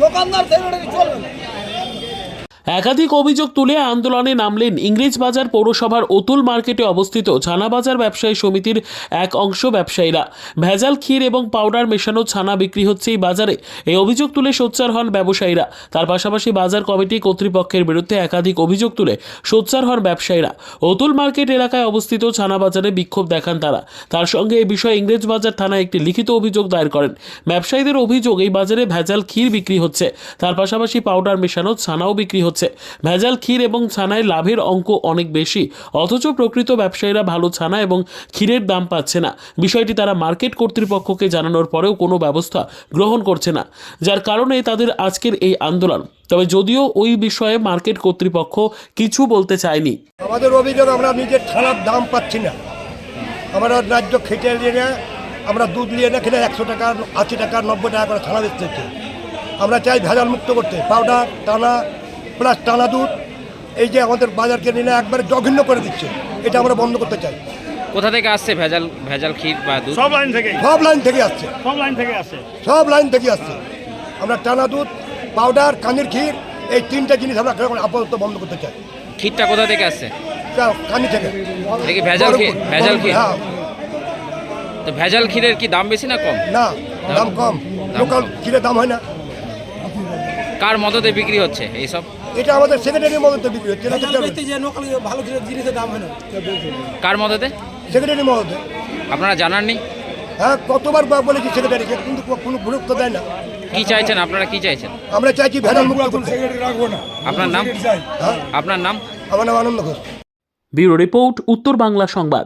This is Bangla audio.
দোকানদার সেই চলবে না। একাধিক অভিযোগ তুলে আন্দোলনে নামলেন ইংরেজবাজার পৌরসভার অতুল মার্কেটে অবস্থিত ছানা বাজার ব্যবসায়ী সমিতির এক অংশ ব্যবসায়ীরা। ভেজাল, ক্ষীর এবং পাউডার মেশানো ছানা বিক্রি হচ্ছে এই বাজারে। এই অভিযোগ তুলে সোচ্চার হন ব্যবসায়ীরা। তার পাশাপাশি বাজার কমিটি কর্তৃপক্ষের বিরুদ্ধে একাধিক অভিযোগ তুলে সোচ্চার হন ব্যবসায়ীরা। অতুল মার্কেট এলাকায় অবস্থিত ছানা বাজারে বিক্ষোভ দেখান তারা। তার সঙ্গে এই বিষয়ে ইংরেজবাজার থানায় একটি লিখিত অভিযোগ দায়ের করেন। ব্যবসায়ীদের অভিযোগ, এই বাজারে ভেজাল, ক্ষীর বিক্রি হচ্ছে। তার পাশাপাশি পাউডার মেশানো ছানাও বিক্রি হচ্ছে। ভেজাল ক্ষীর এবং ছানায় লাভের অঙ্ক অনেক বেশি। অথচ প্রকৃত ব্যবসায়ীরা ভালো ছানা এবং ক্ষীরের দাম পাচ্ছে না। বিষয়টি তারা মার্কেট কর্তৃপক্ষকে জানানোর পরেও কোনো ব্যবস্থা গ্রহণ করছে না। যার কারণে তাদের আজকের এই আন্দোলন। তবে যদিও ওই বিষয়ে মার্কেট কর্তৃপক্ষ কিছু বলতে চায়নি। আমাদের অভিযোগ, আমরা নিজের ছানার দাম পাচ্ছি না। আমরা ন্যায্য খেটে নিয়ে না আমরা দুধ নিয়ে না খেলে একশো টাকা, আশি টাকা, নব্বই টাকা করে ছানা বেচতে আমরা চাই ভেজাল মুক্ত করতে। পাউডার টানা প্লাস টানা দুধ এই যে আমাদের বাজারকে নিয়ে একবারে জঘন্য করে দিচ্ছে এটা আমরা বন্ধ করতে চাই। কোথা থেকে আসছে ভেজাল ভেজাল ক্ষীর বা দুধ? সব লাইন থেকে সব লাইন থেকে আসছে। সব লাইন থেকে আসে সব লাইন থেকে আসছে। আমরা টানা দুধ পাউডার কানির ক্ষীর এই তিনটা জিনিস আমরা এখন আপাতত বন্ধ করতে চাই। ক্ষীরটা কোথা থেকে আসছে? কানি থেকে। কি ভেজাল ক্ষীর? ভেজাল ক্ষীর? হ্যাঁ। তো ভেজাল ক্ষীরের কি দাম বেশি না কম? না দাম কম। লোকাল ক্ষীরের দাম হয় না। কার মদতে বিক্রি হচ্ছে এইসব? এটা আমাদের সেক্রেটারির মদতে বিক্রি হচ্ছে এটা ব্যক্তি ভালো জিনিসের দাম হয় না। কার মদতে? সেক্রেটারির মদতে। আপনারা জানাননি? হ্যাঁ কতবার বা- বলেছি সেক্রেটারিকে কিন্তু কো- কোনো গুরুত্ব দেয় না। কি চাইছেন? আপনারা কি চাইছেন? আমরা চাইছি ভেজাল মুক্ত করতে। আপনার নাম? হ্যাঁ। আপনার নাম? আমার নাম আনন্দ ঘোষ। ব্যুরো রিপোর্ট উত্তর বাংলা সংবাদ।